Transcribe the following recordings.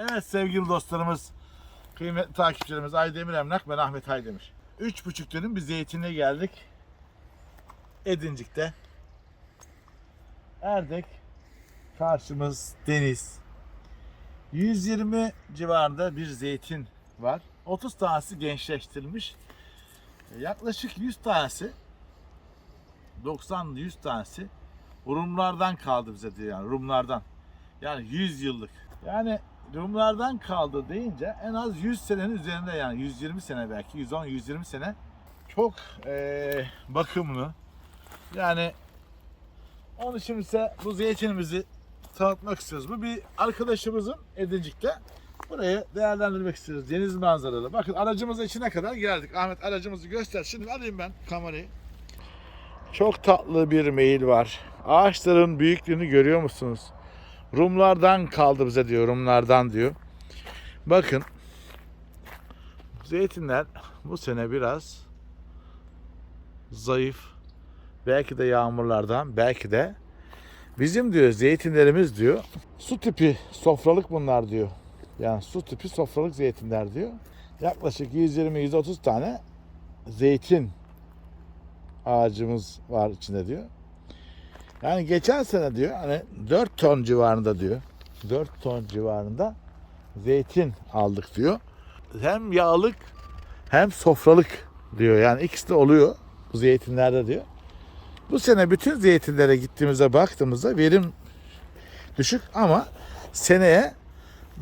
Evet sevgili dostlarımız, kıymetli takipçilerimiz Aydemir Emlak, ben Ahmet Aydemir. Üç buçuk dönüm bir zeytinle geldik. Edincik'te. Erdek, karşımız deniz. 120 civarında bir zeytin var. 30 tanesi gençleştirilmiş. Yaklaşık 100 tanesi 90-100 tanesi Rumlardan kaldı bize diyor yani Rumlardan. Yani 100 yıllık. Yani Rumlardan kaldı deyince en az 100 senenin üzerinde yani 120 sene belki 110-120 sene çok eee, bakımlı. Yani onun için ise bu zeytinimizi tanıtmak istiyoruz. Bu bir arkadaşımızın Edincik'te. Burayı değerlendirmek istiyoruz. Deniz manzaralı. Bakın aracımızın içine kadar geldik. Ahmet aracımızı göster. Şimdi alayım ben kamerayı. Çok tatlı bir meyil var. Ağaçların büyüklüğünü görüyor musunuz? Rumlardan kaldı bize diyor. Rumlardan diyor. Bakın. Zeytinler bu sene biraz zayıf. Belki de yağmurlardan, belki de bizim diyor zeytinlerimiz diyor. Su tipi sofralık bunlar diyor. Yani su tipi sofralık zeytinler diyor. Yaklaşık 120-130 tane zeytin ağacımız var içinde diyor. Yani geçen sene diyor hani 4 ton civarında diyor. 4 ton civarında zeytin aldık diyor. Hem yağlık hem sofralık diyor. Yani ikisi de oluyor bu zeytinlerde diyor. Bu sene bütün zeytinlere gittiğimizde baktığımızda verim düşük ama seneye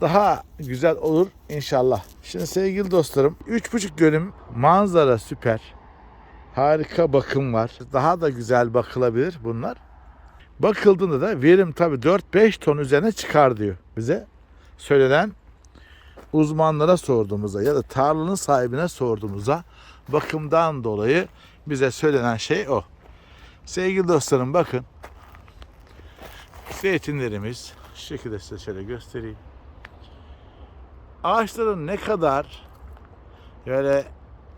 daha güzel olur inşallah. Şimdi sevgili dostlarım 3,5 dönüm manzara süper. Harika bakım var. Daha da güzel bakılabilir bunlar. Bakıldığında da verim tabii 4-5 ton üzerine çıkar diyor bize. Söylenen uzmanlara sorduğumuzda ya da tarlanın sahibine sorduğumuzda bakımdan dolayı bize söylenen şey o. Sevgili dostlarım bakın. Zeytinlerimiz şu şekilde size şöyle göstereyim. Ağaçların ne kadar böyle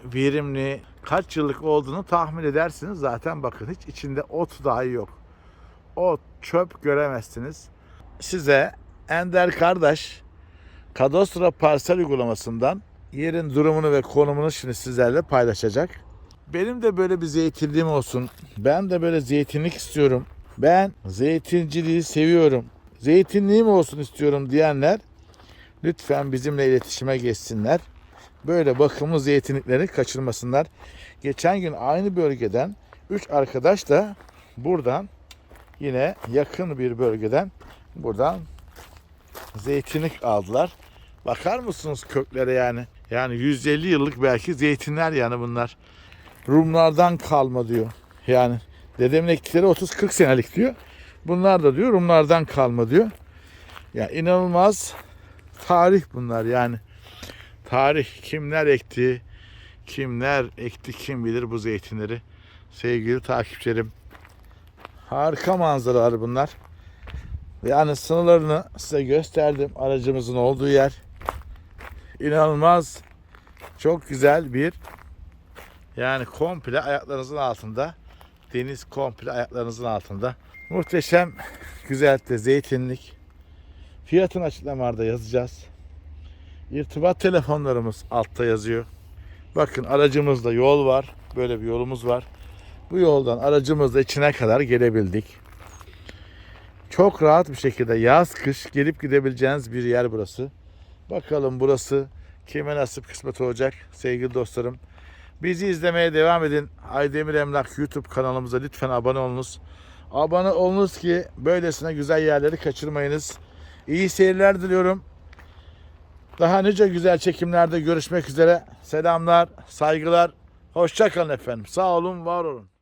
verimli, kaç yıllık olduğunu tahmin edersiniz. Zaten bakın hiç içinde ot dahi yok. Ot, çöp göremezsiniz. Size Ender kardeş Kadastro parsel uygulamasından yerin durumunu ve konumunu şimdi sizlerle paylaşacak. Benim de böyle bir zeytinliğim olsun. Ben de böyle zeytinlik istiyorum. Ben zeytinciliği seviyorum. Zeytinliğim olsun istiyorum diyenler lütfen bizimle iletişime geçsinler. Böyle bakımlı zeytinlikleri kaçırmasınlar. Geçen gün aynı bölgeden 3 arkadaş da buradan yine yakın bir bölgeden buradan zeytinlik aldılar. Bakar mısınız köklere yani? Yani 150 yıllık belki zeytinler yani bunlar. Rumlardan kalma diyor. Yani dedemin ektikleri 30-40 senelik diyor. Bunlar da diyor Rumlardan kalma diyor. Ya inanılmaz tarih bunlar yani. Tarih kimler ekti, kimler ekti kim bilir bu zeytinleri. Sevgili takipçilerim. Harika manzaralar bunlar. Yani sınırlarını size gösterdim. Aracımızın olduğu yer. İnanılmaz çok güzel bir yani komple ayaklarınızın altında. Deniz komple ayaklarınızın altında. Muhteşem güzellikte zeytinlik. Fiyatın açıklamalarda yazacağız. İrtibat telefonlarımız altta yazıyor. Bakın aracımızda yol var. Böyle bir yolumuz var. Bu yoldan aracımızla içine kadar gelebildik. Çok rahat bir şekilde yaz kış gelip gidebileceğiniz bir yer burası. Bakalım burası kime nasip kısmet olacak sevgili dostlarım. Bizi izlemeye devam edin. Aydemir Emlak YouTube kanalımıza lütfen abone olunuz. Abone olunuz ki böylesine güzel yerleri kaçırmayınız. İyi seyirler diliyorum. Daha nice güzel çekimlerde görüşmek üzere. Selamlar, saygılar. Hoşça kalın efendim. Sağ olun, var olun.